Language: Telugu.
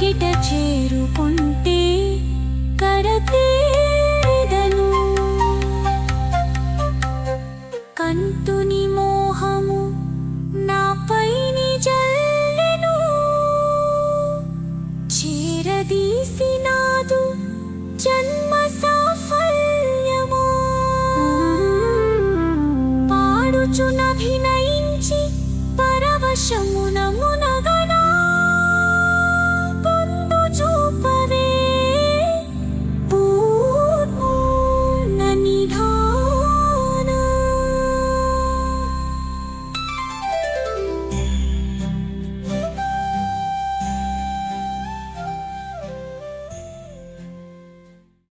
యోగిట చేరుకుంటే కరతే